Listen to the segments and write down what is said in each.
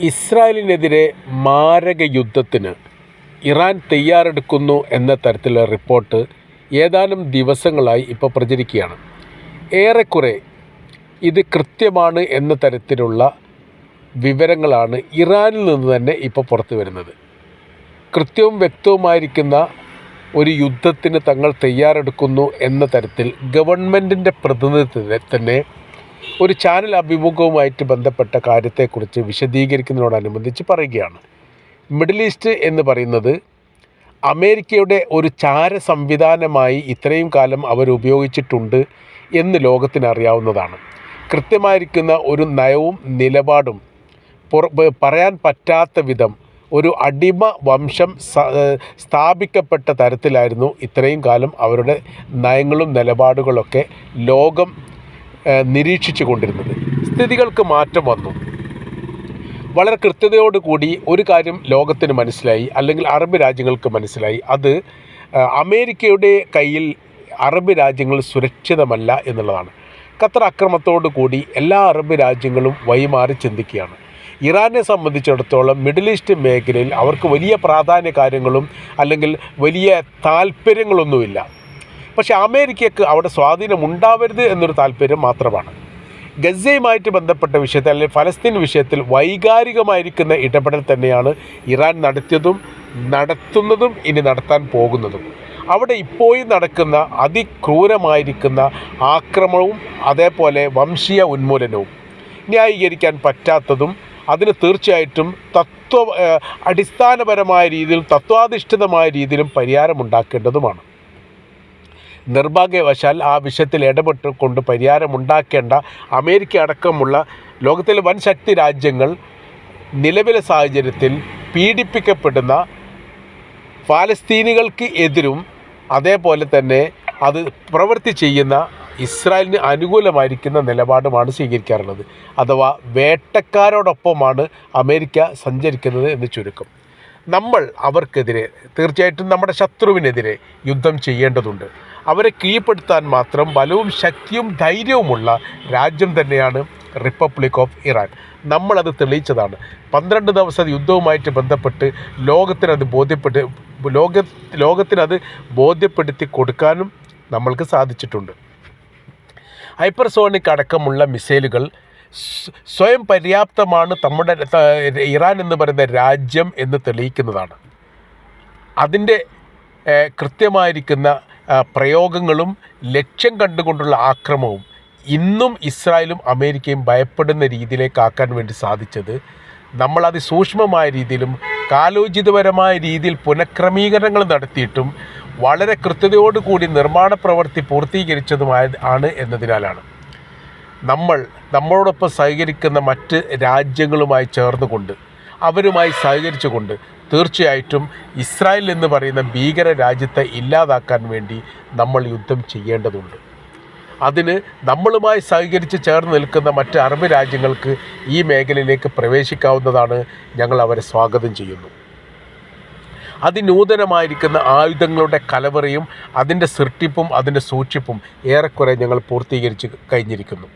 ഇസ്രായേലിനെതിരെ മാരക യുദ്ധത്തിന് ഇറാൻ തയ്യാറെടുക്കുന്നു എന്ന തരത്തിലുള്ള റിപ്പോർട്ട് ഏതാനും ദിവസങ്ങളായി ഇപ്പോൾ പ്രചരിക്കുകയാണ്. ഏറെക്കുറെ ഇത് കൃത്യമാണ് എന്ന തരത്തിലുള്ള വിവരങ്ങളാണ് ഇറാനിൽ നിന്ന് തന്നെ ഇപ്പോൾ പുറത്തു വരുന്നത്. കൃത്യവും വ്യക്തവുമായിരിക്കുന്ന ഒരു യുദ്ധത്തിന് തങ്ങൾ തയ്യാറെടുക്കുന്നു എന്ന തരത്തിൽ ഗവൺമെന്റിന്റെ പ്രതിനിധി തന്നെ ഒരു ചാനൽ അഭിമുഖവുമായിട്ട് ബന്ധപ്പെട്ട കാര്യത്തെക്കുറിച്ച് വിശദീകരിക്കുന്നതിനോടനുബന്ധിച്ച് പറയുകയാണ്. മിഡിൽ ഈസ്റ്റ് എന്ന് പറയുന്നത് അമേരിക്കയുടെ ഒരു ചാര സംവിധാനമായി ഇത്രയും കാലം അവർ ഉപയോഗിച്ചിട്ടുണ്ട് എന്ന് ലോകത്തിനറിയാവുന്നതാണ്. കൃത്യമായിരിക്കുന്ന ഒരു നയവും നിലപാടും പറയാൻ പറ്റാത്ത വിധം ഒരു അടിമ വംശം സ്ഥാപിക്കപ്പെട്ട തരത്തിലായിരുന്നു ഇത്രയും കാലം അവരുടെ നയങ്ങളും നിലപാടുകളൊക്കെ ലോകം നിരീക്ഷിച്ചു കൊണ്ടിരുന്നത് സ്ഥിതികൾക്ക് മാറ്റം വന്നു. വളരെ കൃത്യതയോടുകൂടി ഒരു കാര്യം ലോകത്തിന് മനസ്സിലായി അല്ലെങ്കിൽ അറബ് രാജ്യങ്ങൾക്ക് മനസ്സിലായി. അത് അമേരിക്കയുടെ കയ്യിൽ അറബ് രാജ്യങ്ങൾ സുരക്ഷിതമല്ല എന്നുള്ളതാണ്. ഖത്തർ അക്രമത്തോടു കൂടി എല്ലാ അറബ് രാജ്യങ്ങളും വഴിമാറി ചിന്തിക്കുകയാണ്. ഇറാനെ സംബന്ധിച്ചിടത്തോളം മിഡിൽ ഈസ്റ്റ് മേഖലയിൽ അവർക്ക് വലിയ പ്രാധാന്യ കാര്യങ്ങളും അല്ലെങ്കിൽ വലിയ താല്പര്യങ്ങളൊന്നുമില്ല. പക്ഷേ അമേരിക്കയ്ക്ക് അവിടെ സ്വാധീനം ഉണ്ടാവരുത് എന്നൊരു താല്പര്യം മാത്രമാണ്. ഗസയുമായിട്ട് ബന്ധപ്പെട്ട വിഷയത്തിൽ അല്ലെങ്കിൽ ഫലസ്തീൻ വിഷയത്തിൽ വൈകാരികമായിരിക്കുന്ന ഇടപെടൽ തന്നെയാണ് ഇറാൻ നടത്തിയതും നടത്തുന്നതും ഇനി നടത്താൻ പോകുന്നതും. അവിടെ ഇപ്പോഴും നടക്കുന്ന അതിക്രൂരമായിരിക്കുന്ന ആക്രമണവും അതേപോലെ വംശീയ ഉന്മൂലനവും ന്യായീകരിക്കാൻ പറ്റാത്തതും അതിന് തീർച്ചയായിട്ടും തത്വ അടിസ്ഥാനപരമായ രീതിയിൽ തത്വാധിഷ്ഠിതമായ രീതിയിലും പരിഹാരമുണ്ടാക്കേണ്ടതുമാണ്. നിർഭാഗ്യവശാൽ ആ വിഷയത്തിൽ ഇടപെട്ടുകൊണ്ട് പരിഹാരമുണ്ടാക്കേണ്ട അമേരിക്ക അടക്കമുള്ള ലോകത്തിലെ വൻ ശക്തി രാജ്യങ്ങൾ നിലവിലെ സാഹചര്യത്തിൽ പീഡിപ്പിക്കപ്പെടുന്ന ഫാലസ്തീനികൾക്ക് എതിരും അതേപോലെ തന്നെ അത് പ്രവൃത്തി ചെയ്യുന്ന ഇസ്രായേലിന് അനുകൂലമായിരിക്കുന്ന നിലപാടുമാണ് സ്വീകരിക്കാറുള്ളത്. അഥവാ വേട്ടക്കാരോടൊപ്പമാണ് അമേരിക്ക സഞ്ചരിക്കുന്നത് എന്ന് ചുരുക്കം. നമ്മൾ അവർക്കെതിരെ തീർച്ചയായിട്ടും നമ്മുടെ ശത്രുവിനെതിരെ യുദ്ധം ചെയ്യേണ്ടതുണ്ട്. അവരെ കീഴ്പ്പെടുത്താൻ മാത്രം ബലവും ശക്തിയും ധൈര്യവുമുള്ള രാജ്യം തന്നെയാണ് റിപ്പബ്ലിക് ഓഫ് ഇറാൻ. നമ്മളത് തെളിയിച്ചതാണ്. പന്ത്രണ്ട് ദിവസത്തെ യുദ്ധവുമായിട്ട് ബന്ധപ്പെട്ട് ലോകത്തിനത് ബോധ്യപ്പെട്ട് ലോക ലോകത്തിനത് ബോധ്യപ്പെടുത്തി കൊടുക്കാനും നമ്മൾക്ക് സാധിച്ചിട്ടുണ്ട്. ഹൈപ്പർസോണിക് അടക്കമുള്ള മിസൈലുകൾ സ്വയം പര്യാപ്തമാണ് നമ്മുടെ ഇറാൻ എന്ന് പറയുന്ന രാജ്യം എന്ന് തെളിയിക്കുന്നതാണ്. അതിന്റെ കൃത്യമായിരിക്കുന്ന പ്രയോഗങ്ങളും ലക്ഷ്യം കണ്ടുകൊണ്ടുള്ള ആക്രമവും ഇന്നും ഇസ്രായേലും അമേരിക്കയും ഭയപ്പെടുന്ന രീതിയിലേക്കാക്കാൻ വേണ്ടി സാധിച്ചത് നമ്മൾ അതിസൂക്ഷ്മമായ രീതിയിലും കാലോചിതപരമായ രീതിയിൽ പുനഃക്രമീകരണങ്ങൾ നടത്തിയിട്ടും വളരെ കൃത്യതയോടുകൂടി നിർമ്മാണ പ്രവൃത്തി പൂർത്തീകരിച്ചതുമായ ആണ് എന്നതിനാലാണ്. നമ്മൾ നമ്മളോടൊപ്പം സഹകരിക്കുന്ന മറ്റ് രാജ്യങ്ങളുമായി ചേർന്നുകൊണ്ട് അവരുമായി സഹകരിച്ചുകൊണ്ട് തീർച്ചയായിട്ടും ഇസ്രായേൽ എന്ന് പറയുന്ന ഭീകര രാജ്യത്തെ ഇല്ലാതാക്കാൻ വേണ്ടി നമ്മൾ യുദ്ധം ചെയ്യേണ്ടതുണ്ട്. അതിന് നമ്മളുമായി സഹകരിച്ച് ചേർന്ന് നിൽക്കുന്ന മറ്റ് അറബ് രാജ്യങ്ങൾക്ക് ഈ മേഖലയിലേക്ക് പ്രവേശിക്കാവുന്നതാണ് ഞങ്ങൾ അവരെ സ്വാഗതം ചെയ്യുന്നു. അതിനൂതനമായിരിക്കുന്ന ആയുധങ്ങളുടെ കലവറയും അതിന്റെ സൃഷ്ടിപ്പും അതിന്റെ സൂക്ഷിപ്പും ഏറെക്കുറെ ഞങ്ങൾ പൂർത്തീകരിച്ച് കഴിഞ്ഞിരിക്കുന്നു.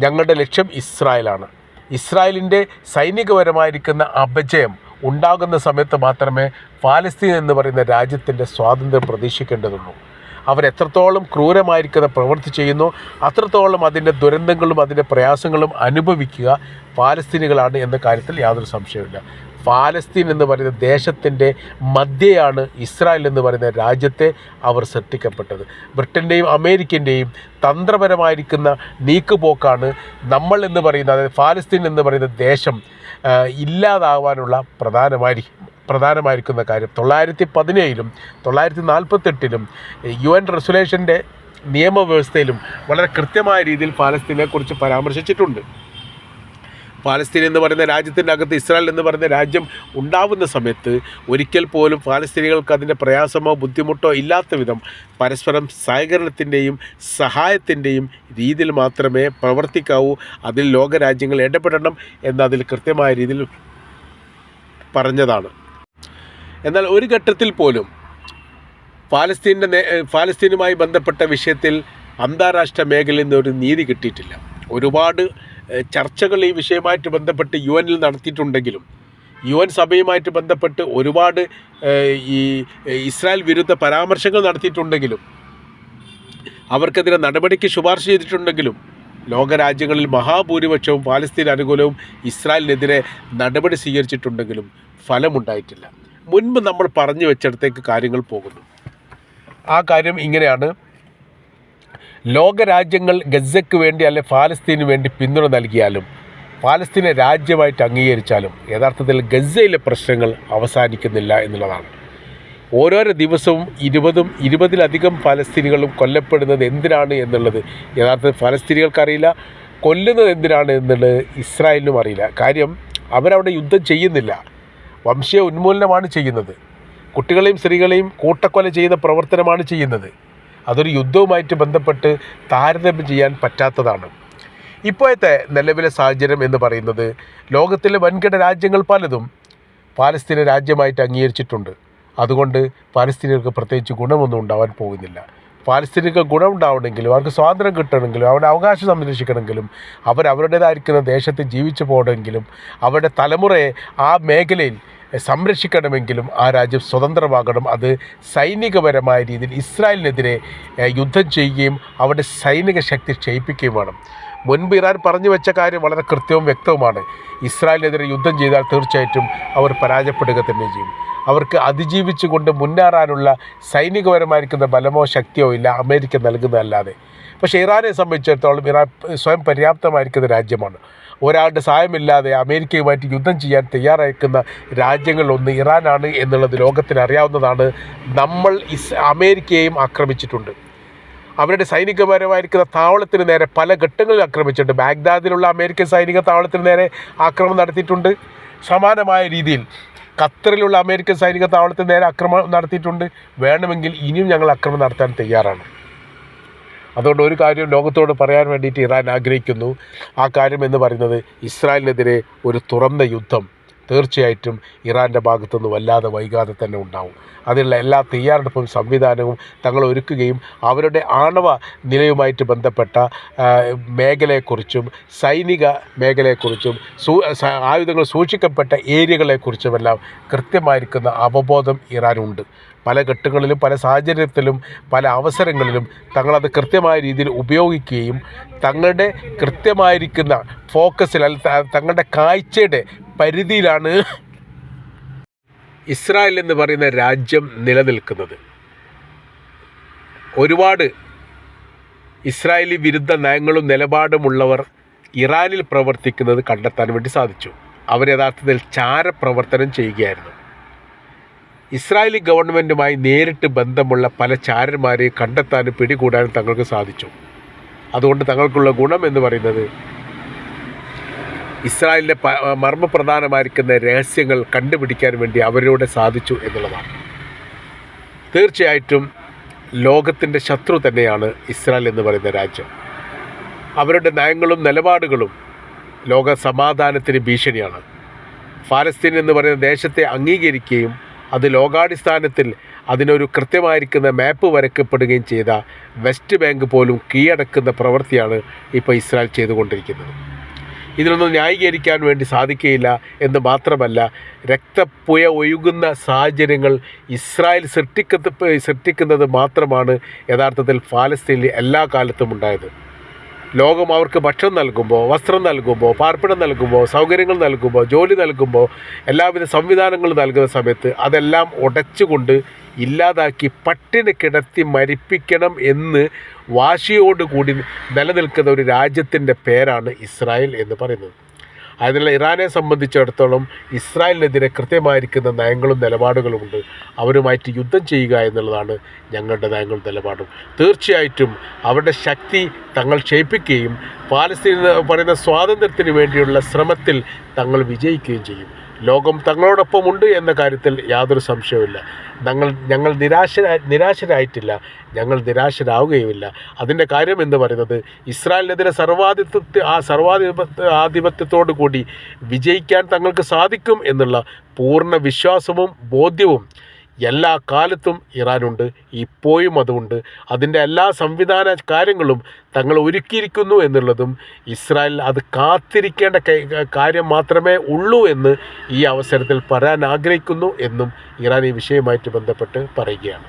ഞങ്ങളുടെ ലക്ഷ്യം ഇസ്രായേലാണ്. ഇസ്രായേലിന്റെ സൈനികപരമായിരിക്കുന്ന അപജയം ഉണ്ടാകുന്ന സമയത്ത് മാത്രമേ ഫാലസ്തീൻ എന്ന് പറയുന്ന രാജ്യത്തിന്റെ സ്വാതന്ത്ര്യം പ്രതീക്ഷിക്കേണ്ടതുള്ളൂ. അവരെത്രത്തോളം ക്രൂരമായിരിക്കുന്ന പ്രവൃത്തി ചെയ്യുന്നു അത്രത്തോളം അതിന്റെ ദുരന്തങ്ങളും അതിന്റെ പ്രയാസങ്ങളും അനുഭവിക്കുക ഫാലസ്തീനികളാണ് എന്ന കാര്യത്തിൽ യാതൊരു സംശയമില്ല ഫാലസ്തീൻ എന്ന് പറയുന്ന ദേശത്തിന്റെ മധ്യയാണ് ഇസ്രായേൽ എന്ന് പറയുന്ന രാജ്യത്തെ അവർ സൃഷ്ടിക്കപ്പെട്ടത്. ബ്രിട്ടന്റെയും അമേരിക്കന്റെയും തന്ത്രപരമായിരിക്കുന്ന നീക്കുപോക്കാണ് നമ്മൾ എന്ന് പറയുന്ന അതായത് ഫാലസ്തീൻ എന്ന് പറയുന്ന ദേശം ഇല്ലാതാവാനുള്ള പ്രധാനമായി പ്രധാനമായിരിക്കുന്ന കാര്യം. തൊള്ളായിരത്തി പതിനേഴിലും തൊള്ളായിരത്തി നാൽപ്പത്തെട്ടിലും യു എൻ റെസൊല്യൂഷന്റെ നിയമവ്യവസ്ഥയിലും വളരെ കൃത്യമായ രീതിയിൽ ഫാലസ്തീനെക്കുറിച്ച് പരാമർശിച്ചിട്ടുണ്ട്. ഫാലസ്തീൻ എന്ന് പറയുന്ന രാജ്യത്തിന്റെ അകത്ത് ഇസ്രായേൽ എന്ന് പറയുന്ന രാജ്യം ഉണ്ടാവുന്ന സമയത്ത് ഒരിക്കൽ പോലും പാലസ്തീനികൾക്ക് അതിന്റെ പ്രയാസമോ ബുദ്ധിമുട്ടോ ഇല്ലാത്ത വിധം പരസ്പരം സഹകരണത്തിന്റെയും സഹായത്തിന്റെയും രീതിയിൽ മാത്രമേ പ്രവർത്തിക്കാവൂ. അതിൽ ലോകരാജ്യങ്ങൾ ഇടപെടണം എന്നതിൽ കൃത്യമായ രീതിയിൽ പറഞ്ഞതാണ്. എന്നാൽ ഒരു ഘട്ടത്തിൽ പോലും പാലസ്തീന്റെ പാലസ്തീനുമായി ബന്ധപ്പെട്ട വിഷയത്തിൽ അന്താരാഷ്ട്ര മേഖലയിൽ നിന്ന് ഒരു നീതി കിട്ടിയിട്ടില്ല. ഒരുപാട് ചർച്ചകൾ ഈ വിഷയമായിട്ട് ബന്ധപ്പെട്ട് യു എനിൽ നടത്തിയിട്ടുണ്ടെങ്കിലും യു എൻ സഭയുമായിട്ട് ബന്ധപ്പെട്ട് ഒരുപാട് ഈ ഇസ്രായേൽ വിരുദ്ധ പരാമർശങ്ങൾ നടത്തിയിട്ടുണ്ടെങ്കിലും അവർക്കെതിരെ നടപടിക്ക് ശുപാർശ ചെയ്തിട്ടുണ്ടെങ്കിലും ലോകരാജ്യങ്ങളിൽ മഹാഭൂരിപക്ഷവും പാലസ്തീൻ അനുകൂലവും ഇസ്രായേലിനെതിരെ നടപടി സ്വീകരിച്ചിട്ടുണ്ടെങ്കിലും ഫലമുണ്ടായിട്ടില്ല. മുൻപ് നമ്മൾ പറഞ്ഞു വെച്ചിടത്തേക്ക് കാര്യങ്ങൾ പോകുന്നു. ആ കാര്യം ഇങ്ങനെയാണ്. ലോകരാജ്യങ്ങൾ ഗസയ്ക്ക് വേണ്ടി അല്ലെ ഫാലസ്തീന് വേണ്ടി പിന്തുണ നൽകിയാലും പാലസ്തീനെ രാജ്യമായിട്ട് അംഗീകരിച്ചാലും യഥാർത്ഥത്തിൽ ഗസയിലെ പ്രശ്നങ്ങൾ അവസാനിക്കുന്നില്ല എന്നുള്ളതാണ്. ഓരോരോ ദിവസവും ഇരുപതും ഇരുപതിലധികം ഫലസ്തീനികളും കൊല്ലപ്പെടുന്നത് എന്തിനാണ് എന്നുള്ളത് യഥാർത്ഥത്തിൽ ഫലസ്തീനികൾക്കറിയില്ല കൊല്ലുന്നത് എന്തിനാണ് എന്നുള്ളത് ഇസ്രായേലിനും അറിയില്ല. കാര്യം അവരവിടെ യുദ്ധം ചെയ്യുന്നില്ല. വംശീയ ഉന്മൂലനമാണ് ചെയ്യുന്നത്. കുട്ടികളെയും സ്ത്രീകളെയും കൂട്ടക്കൊല ചെയ്യുന്ന പ്രവർത്തനമാണ് ചെയ്യുന്നത്. അതൊരു യുദ്ധവുമായിട്ട് ബന്ധപ്പെട്ട് താരതമ്യം ചെയ്യാൻ പറ്റാത്തതാണ്. ഇപ്പോഴത്തെ നിലവിലെ സാഹചര്യം എന്ന് പറയുന്നത് ലോകത്തിലെ വൻകിട രാജ്യങ്ങൾ പലതും പാലസ്തീന രാജ്യമായിട്ട് അംഗീകരിച്ചിട്ടുണ്ട്. അതുകൊണ്ട് പാലസ്തീനർക്ക് പ്രത്യേകിച്ച് ഗുണമൊന്നും ഉണ്ടാവാൻ പോകുന്നില്ല. പാലസ്തീനക്ക് ഗുണമുണ്ടാവണമെങ്കിലും അവർക്ക് സ്വാതന്ത്ര്യം കിട്ടണമെങ്കിലും അവരുടെ അവകാശം സംരക്ഷിക്കണമെങ്കിലും അവരവരുടേതായിരിക്കുന്ന ദേശത്ത് ജീവിച്ചു പോകണമെങ്കിലും അവരുടെ തലമുറയെ ആ മേഖലയിൽ സംരക്ഷിക്കണമെങ്കിലും ആ രാജ്യം സ്വതന്ത്രമാകണം. അത് സൈനികപരമായ രീതിയിൽ ഇസ്രായേലിനെതിരെ യുദ്ധം ചെയ്യുകയും അവരുടെ സൈനിക ശക്തി ക്ഷയിപ്പിക്കുകയും വേണം. മുൻപ് ഇറാൻ പറഞ്ഞു വെച്ച കാര്യം വളരെ കൃത്യവും വ്യക്തവുമാണ്. ഇസ്രായേലിനെതിരെ യുദ്ധം ചെയ്താൽ തീർച്ചയായിട്ടും അവർ പരാജയപ്പെടുക തന്നെ ചെയ്യും. അവർക്ക് അതിജീവിച്ചുകൊണ്ട് മുന്നേറാനുള്ള സൈനികപരമായിരിക്കുന്ന ബലമോ ശക്തിയോ ഇല്ല അമേരിക്ക നൽകുന്നതല്ലാതെ. പക്ഷേ ഇറാനെ സംബന്ധിച്ചിടത്തോളം ഇറാൻ സ്വയം പര്യാപ്തമായിരിക്കുന്ന രാജ്യമാണ്. ഒരാളുടെ സഹായമില്ലാതെ അമേരിക്കയുമായിട്ട് യുദ്ധം ചെയ്യാൻ തയ്യാറായിരിക്കുന്ന രാജ്യങ്ങളിലൊന്ന് ഇറാനാണ് എന്നുള്ളത് ലോകത്തിന് അറിയാവുന്നതാണ്. നമ്മൾ ഇസ് അമേരിക്കയെയും ആക്രമിച്ചിട്ടുണ്ട്. അവരുടെ സൈനികപരമായിരിക്കുന്ന താവളത്തിന് നേരെ പല ഘട്ടങ്ങളിൽ ആക്രമിച്ചിട്ടുണ്ട്. ബാഗ്ദാദിലുള്ള അമേരിക്കൻ സൈനിക താവളത്തിന് നേരെ ആക്രമണം നടത്തിയിട്ടുണ്ട്. സമാനമായ രീതിയിൽ ഖത്തറിലുള്ള അമേരിക്കൻ സൈനിക താവളത്തിന് നേരെ ആക്രമണം നടത്തിയിട്ടുണ്ട്. വേണമെങ്കിൽ ഇനിയും ഞങ്ങൾ ആക്രമണം നടത്താൻ തയ്യാറാണ്. അതുകൊണ്ട് ഒരു കാര്യം ലോകത്തോട് പറയാൻ വേണ്ടിയിട്ട് ഇറാൻ ആഗ്രഹിക്കുന്നു. ആ കാര്യം എന്ന് പറയുന്നത് ഇസ്രായേലിനെതിരെ ഒരു തുറന്ന യുദ്ധം. തീർച്ചയായിട്ടും ഇറാന്റെ ഭാഗത്തുനിന്ന് വല്ലാതെ വൈകാതെ തന്നെ ഉണ്ടാവും. അതിനുള്ള എല്ലാ തയ്യാറെടുപ്പും സംവിധാനവും തങ്ങൾ ഒരുക്കുകയും അവരുടെ ആണവ നിലയുമായിട്ട് ബന്ധപ്പെട്ട മേഖലയെക്കുറിച്ചും സൈനിക മേഖലയെക്കുറിച്ചും സൂ ആയുധങ്ങൾ സൂക്ഷിക്കപ്പെട്ട ഏരിയകളെക്കുറിച്ചുമെല്ലാം കൃത്യമായിരിക്കുന്ന അവബോധം ഇറാനുണ്ട്. പല ഘട്ടങ്ങളിലും പല സാഹചര്യത്തിലും പല അവസരങ്ങളിലും തങ്ങളത് കൃത്യമായ രീതിയിൽ ഉപയോഗിക്കുകയും തങ്ങളുടെ കൃത്യമായിരിക്കുന്ന ഫോക്കസിൽ തങ്ങളുടെ കാഴ്ചയുടെ പരിധിയിലാണ് ഇസ്രായേൽ എന്ന് പറയുന്ന രാജ്യം നിലനിൽക്കുന്നത്. ഒരുപാട് ഇസ്രായേലി വിരുദ്ധ നയങ്ങളും നിലപാടുമുള്ളവർ ഇറാനിൽ പ്രവർത്തിക്കുന്നത് കണ്ടെത്താൻ വേണ്ടി സാധിച്ചു. അവർ യഥാർത്ഥത്തിൽ ചാരപ്രവർത്തനം ചെയ്യുകയായിരുന്നു. ഇസ്രായേലി ഗവൺമെന്റുമായി നേരിട്ട് ബന്ധമുള്ള പല ചാരന്മാരെ കണ്ടെത്താനും പിടികൂടാനും തങ്ങൾക്ക് സാധിച്ചു. അതുകൊണ്ട് തങ്ങൾക്കുള്ള ഗുണം എന്ന് പറയുന്നത് ഇസ്രായേലിന്റെ മർമ്മപ്രധാനമായിരിക്കുന്ന രഹസ്യങ്ങൾ കണ്ടുപിടിക്കാൻ വേണ്ടി അവരിലൂടെ സാധിച്ചു എന്നുള്ളതാണ്. തീർച്ചയായിട്ടും ലോകത്തിന്റെ ശത്രു തന്നെയാണ് ഇസ്രായേൽ എന്ന് പറയുന്ന രാജ്യം. അവരുടെ നയങ്ങളും നിലപാടുകളും ലോക സമാധാനത്തിന് ഭീഷണിയാണ്. ഫലസ്തീൻ എന്ന് പറയുന്ന ദേശത്തെ അംഗീകരിക്കുകയും അത് ലോകാടിസ്ഥാനത്തിൽ അതിനൊരു കൃത്യമായിരിക്കുന്ന മാപ്പ് വരക്കപ്പെടുകയും ചെയ്ത വെസ്റ്റ് ബാങ്ക് പോലും കീഴടക്കുന്ന പ്രവൃത്തിയാണ് ഇപ്പോൾ ഇസ്രായേൽ ചെയ്തുകൊണ്ടിരിക്കുന്നത്. ഇതിനൊന്നും ന്യായീകരിക്കാൻ വേണ്ടി സാധിക്കുകയില്ല എന്ന് മാത്രമല്ല രക്തപ്പുയ ഒഴുകുന്ന സാഹചര്യങ്ങൾ ഇസ്രായേൽ സൃഷ്ടിക്കത്ത് സൃഷ്ടിക്കുന്നത് മാത്രമാണ് യഥാർത്ഥത്തിൽ ഫാലസ്തീനിൽ എല്ലാ കാലത്തും ഉണ്ടായത്. ലോകം അവർക്ക് ഭക്ഷണം നൽകുമ്പോൾ വസ്ത്രം നൽകുമ്പോൾ പാർപ്പിടം നൽകുമ്പോൾ സൗകര്യങ്ങൾ നൽകുമ്പോൾ ജോലി നൽകുമ്പോൾ എല്ലാവിധ സംവിധാനങ്ങളും നൽകുന്ന സമയത്ത് അതെല്ലാം ഉടച്ചുകൊണ്ട് ഇല്ലാതാക്കി പട്ടിണി കിടത്തി മരിപ്പിക്കണം എന്ന് വാശിയോടുകൂടി നിലനിൽക്കുന്ന ഒരു രാജ്യത്തിന്റെ പേരാണ് ഇസ്രായേൽ എന്ന് പറയുന്നത്. അതിനാൽ ഇറാനെ സംബന്ധിച്ചിടത്തോളം ഇസ്രായേലിനെതിരെ കൃത്യമായിരിക്കുന്ന നയങ്ങളും നിലപാടുകളുമുണ്ട് അവരുമായിട്ട് യുദ്ധം ചെയ്യുക എന്നുള്ളതാണ് ഞങ്ങളുടെ നയങ്ങളും നിലപാടും. തീർച്ചയായിട്ടും അവരുടെ ശക്തി തങ്ങൾ ക്ഷയിപ്പിക്കുകയും പാലസ്തീൻ പറയുന്ന സ്വാതന്ത്ര്യത്തിന് വേണ്ടിയുള്ള ശ്രമത്തിൽ തങ്ങൾ വിജയിക്കുകയും ചെയ്യും. ലോകം തങ്ങളോടൊപ്പമുണ്ട് എന്ന കാര്യത്തിൽ യാതൊരു സംശയവുമില്ല. ഞങ്ങൾ ഞങ്ങൾ നിരാശ നിരാശരായിട്ടില്ല. ഞങ്ങൾ നിരാശരാവുകയുമില്ല. അതിന്റെ കാര്യം എന്ന് പറയുന്നത് ഇസ്രായേലിനെതിരെ സർവാധിപത്യ ആ സർവാധിപത്യ ആധിപത്യത്തോടു കൂടി വിജയിക്കാൻ തങ്ങൾക്ക് സാധിക്കും എന്നുള്ള പൂർണ വിശ്വാസവും ബോധ്യവും എല്ലാ കാലത്തും ഇറാനുണ്ട് ഇപ്പോഴും അതുണ്ട്. അതിന്റെ എല്ലാ സംവിധാന കാര്യങ്ങളും തങ്ങൾ ഒരുക്കിയിരിക്കുന്നു എന്നുള്ളതും ഇസ്രായേൽ അത് കാത്തിരിക്കേണ്ട കാര്യം മാത്രമേ ഉള്ളൂ എന്ന് ഈ അവസരത്തിൽ പറയാൻ ആഗ്രഹിക്കുന്നു എന്നും ഇറാൻ ഈ വിഷയവുമായിട്ട് ബന്ധപ്പെട്ട് പറയുകയാണ്.